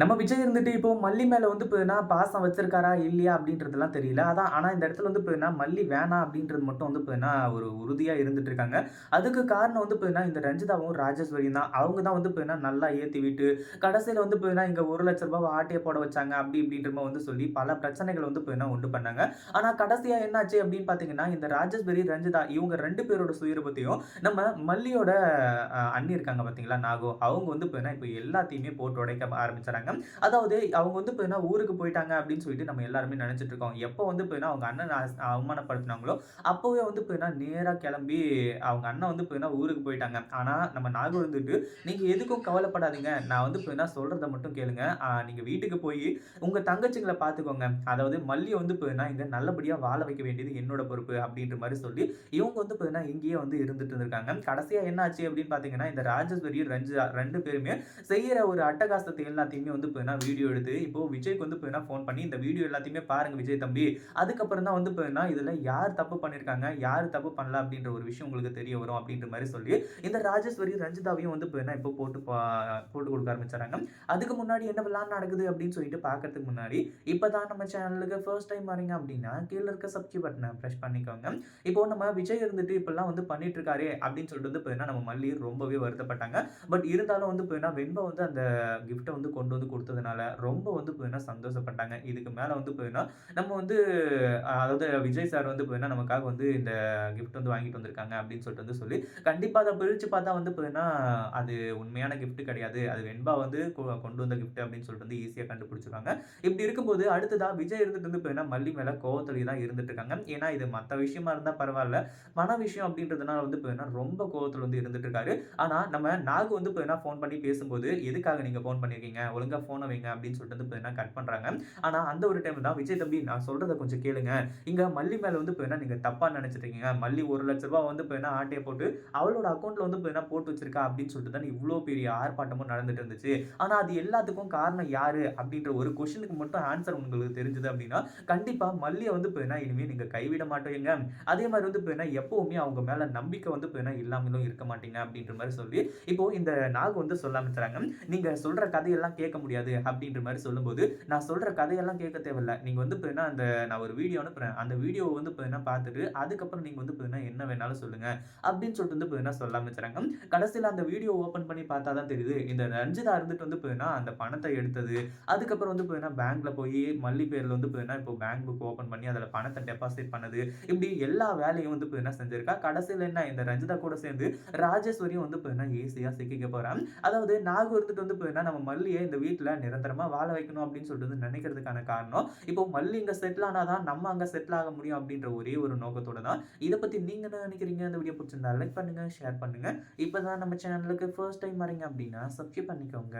நம்ம விஜய் இருந்துட்டு இப்போ மல்லி மேல வந்து இப்போ பாசம் வச்சிருக்காரா இல்லையா அப்படின்றதுலாம் தெரியல. அதான் ஆனா இந்த இடத்துல வந்து இப்போ மல்லி வேணாம் அப்படின்றது மட்டும் வந்து இப்போ ஒரு உறுதியா இருந்துட்டு இருக்காங்க. அதுக்கு காரணம் வந்து இப்போ இந்த ரஞ்சிதாவும், ராஜேஸ்வரியும் தான். அவங்க தான் வந்து இப்போ நல்லா ஏத்தி விட்டு கடைசியில வந்து பார்த்தீங்கன்னா இங்க ரூ. 1,00,000 ஆட்டைய போட வச்சாங்க. அப்படி இப்படின்ற வந்து சொல்லி பல பிரச்சனைகள் வந்து இப்போ உண்டு பண்ணாங்க. ஆனா கடைசியா என்னாச்சு அப்படின்னு பார்த்தீங்கன்னா, இந்த ராஜேஸ்வரி, ரஞ்சிதா இவங்க ரெண்டு பேரோட சுயரூபத்தையும் நம்ம மல்லியோட அண்ணி இருக்காங்க பார்த்தீங்களா, நாகோ அவங்க வந்து இப்போ இப்போ எல்லாத்தையுமே போட்டு உடைக்க ஆரம்பிச்சாங்க ஆரம்பிச்சுறாங்க. அதாவது அவங்க வந்து பார்த்தீங்கன்னா ஊருக்கு போயிட்டாங்க அப்படின்னு சொல்லிட்டு நம்ம எல்லாருமே நினச்சிட்டு இருக்கோம். எப்போ வந்து போய்னா அவங்க அண்ணன் அவமானப்படுத்தினாங்களோ அப்போவே வந்து பார்த்தீங்கன்னா நேராக கிளம்பி அவங்க அண்ணன் வந்து பார்த்தீங்கன்னா ஊருக்கு போயிட்டாங்க. ஆனால் நம்ம நாகு வந்துட்டு, நீங்கள் எதுக்கும் கவலைப்படாதீங்க. நான் வந்து பார்த்தீங்கன்னா சொல்கிறத மட்டும் கேளுங்க. நீங்கள் வீட்டுக்கு போய் உங்கள் தங்கச்சிங்களை பார்த்துக்கோங்க. அதாவது மல்லியை வந்து பார்த்தீங்கன்னா இங்கே நல்லபடியாக வாழ வைக்க வேண்டியது என்னோட பொறுப்பு." அப்படின்ற மாதிரி சொல்லி இவங்க வந்து பார்த்தீங்கன்னா இங்கேயே வந்து இருந்துட்டு இருந்திருக்காங்க. கடைசியாக என்ன ஆச்சு அப்படின்னு பார்த்தீங்கன்னா, இந்த ராஜஸ்வரியும் ரஞ்சா ரெண்டு பேருமே செய்கிற ஒரு அட்டகாசத்தை எல்லாத்தையுமே வந்து இப்போ வீடியோ எடுத்து இப்போ விஜய்க்கு வந்து இப்போ ஃபோன் பண்ணி, "இந்த வீடியோ எல்லாத்தையுமே பாருங்க விஜய் தம்பி. அதுக்கப்புறம் தான் வந்து இப்போ இதில் யார் தப்பு பண்ணியிருக்காங்க, யார் தப்பு பண்ணல அப்படின்ற ஒரு விஷயம் உங்களுக்கு தெரிய வரும்." அப்படின்ற மாதிரி சொல்லி இந்த ராஜேஸ்வரி, ரஞ்சிதாவையும் வந்து பார்த்தீங்கன்னா இப்போ போட்டு பா போட்டு கொடுக்க ஆரம்பிச்சாங்க அதுக்கு முன்னாடி என்னவெல்லாம் நடக்குது அப்படின்னு சொல்லிட்டு பார்க்கறதுக்கு முன்னாடி, இப்போ தான் நம்ம சேனலுக்கு ஃபர்ஸ்ட் டைம் வரீங்க அப்படின்னா, கீழே இருக்க சப்ஸ்கிரைப் பட்டனை பிரஸ் பண்ணிக்கோங்க. இப்போ நம்ம விஜய் இருந்துட்டு இப்பெல்லாம் வந்து பண்ணிட்டு இருக்காரு அப்படின்னு சொல்லிட்டு வந்து இப்போ நம்ம மல்லி ரொம்பவே வருத்தப்பட்டாங்க. பட் இருந்தாலும் வந்து இப்போ வெண்பா வந்து அந்த கிஃப்ட்டை வந்து கொண்டு வந்து கொடுத்ததுனால ரொம்ப வந்து பார்த்தீங்கன்னா சந்தோஷப்பட்டாங்க. இதுக்கு மேலே வந்து பார்த்தீங்கன்னா, நம்ம வந்து அதாவது விஜய் சார் வந்து பார்த்தீங்கன்னா, நமக்காக வந்து இந்த கிஃப்ட் வந்து வாங்கிட்டு வந்திருக்காங்க அப்படின்னு சொல்லிட்டு வந்து சொல்லி, கண்டிப்பாக அதை பிரித்து பார்த்தா வந்து பார்த்தீங்கன்னா, அது உண்மையான கிஃப்ட் கிடையாது. அது வெண்பா வந்து கொ கொண்டு வந்த கிஃப்ட் அப்படின்னு சொல்லிட்டு வந்து ஈஸியாக கண்டுபிடிச்சிருக்காங்க இப்படி இருக்கும்போது அடுத்ததாக விஜய் இருந்துட்டு வந்து பார்த்தீங்கன்னா, மல்லி மேலே கோவத்திலேயே தான் இருந்துட்டு இருக்காங்க. ஏன்னா இது மற்ற விஷயமா இருந்தால் பரவாயில்ல மன விஷயம் அப்படின்றதுனால வந்து பார்த்தீங்கன்னா, ரொம்ப கோவத்தில் வந்து இருந்துட்டு இருக்காரு. ஆனால் நம்ம நாகு வந்து பார்த்தீங்கன்னா ஃபோன் பண்ணி பேசும்போது, "எதுக்காக நீங்கள் ஃபோன் பண்ணியிருக்கீங்க? ஒழுங்கா ஃபோன வைங்க." அப்படின்னு சொல்லிட்டு வந்து பார்த்தீங்கன்னா கட் பண்றாங்க. ஆனா அந்த ஒரு டைம் தான், "விஜய் தம்பி நான் சொல்கிறத கொஞ்சம் கேளுங்க. இங்க மல்லி மேலே வந்து பார்த்தீங்கன்னா நீங்க தப்பா நினைச்சுட்டு இருக்கீங்க. மல்லி ரூ. 1,00,000 வந்து பார்த்தீங்கன்னா ஆட்டையை போட்டு அவளோட அக்கௌண்ட்டில் வந்து பார்த்தீங்கன்னா போட்டு வச்சிருக்கா அப்படின்னு சொல்லிட்டு தான் இவ்வளோ பெரிய ஆர்ப்பாட்டமும் நடந்துட்டு இருந்துச்சு. ஆனால் அது எல்லாத்துக்கும் காரணம் யார் அப்படின்ற ஒரு கொஷனுக்கு மட்டும் ஆன்சர் உங்களுக்கு தெரிஞ்சது அப்படின்னா, கண்டிப்பாக மல்லியை வந்து பார்த்தீங்கன்னா இனிமேல் நீங்கள் கைவிட மாட்டேங்க அதே மாதிரி வந்து பார்த்தீங்கன்னா எப்பவுமே அவங்க மேலே நம்பிக்கை வந்து பார்த்தீங்கன்னா இல்லாமலும் இருக்க மாட்டீங்க." அப்படின்ற மாதிரி சொல்லி, இப்போ இந்த நாகு வந்து சொல்ல ஆரம்பிச்சுறாங்க. "நீங்க சொல்ற கதையெல்லாம் கேட்க முடியாது." அப்படின்ற மாதிரி சொல்லும்போது, "நான் சொல்கிற கதையெல்லாம் கேட்க தேவையில்ல. நீங்கள் வந்து இப்போ அந்த நான் ஒரு வீடியோ அனுப்புகிறேன் அந்த வீடியோவை வந்து பார்த்தீங்கன்னா பார்த்துட்டு, அதுக்கப்புறம் நீங்கள் வந்து பார்த்தீங்கன்னா என்ன வேணாலும் சொல்லுங்கள் அப்படின்னு சொல்லிட்டு வந்து பார்த்தீங்கன்னா சொல்ல ஆரம்பிச்சுறாங்க. கடைசியில் அந்த வீடியோ ஓப்பன் பண்ணி பார்த்தா தான் தெரியுது, இந்த ரஞ்சிதா இருந்துட்டு வந்து இப்போ அந்த பணத்தை எடுத்தது, அதுக்கப்புறம் வந்து பார்த்தீங்கன்னா பேங்க்ல போய் மல்லி பேரில் வந்து பார்த்தீங்கன்னா இப்போ பேங்க் புக் ஓப்பன் பண்ணி அதில் பணத்தை டெபாசிட் பண்ணது, இப்படி எல்லா வேலையும் வந்து பார்த்தீங்கன்னா செஞ்சிருக்கா. கடைசியில் என்ன இந்த ரஞ்சிதா கூட சேர்ந்து ராஜேஸ்வரியும் வந்து பார்த்தீங்கன்னா ஈஸியாக சிக்கிக்க போகிறான் அதாவது நாகூர் இருந்துட்டு வந்து பார்த்தீங்கன்னா நம்ம மல்லியை இந்த வீட்டில் நிரந்தரமா வாழ வைக்கணும் அப்படின்னு சொல்லிட்டு நினைக்கிறதுக்கான காரணம், இப்போ மல்லி இங்க செட்டில் ஆனால் தான் நம்ம அங்க செட்டில் ஆக முடியும் அப்படின்ற ஒரே ஒரு நோக்கத்தோட தான். இத பத்தி நீங்க என்ன நினைக்கிறீங்க? அந்த வீடியோ பிடிச்சிருந்தா லைக் பண்ணுங்க, ஷேர் பண்ணுங்க. இப்போ தான் நம்ம சேனலுக்கு ஃபர்ஸ்ட் டைம் வரீங்க அப்படின்னா சப்ஸ்கிரைப் பண்ணிக்கோங்க.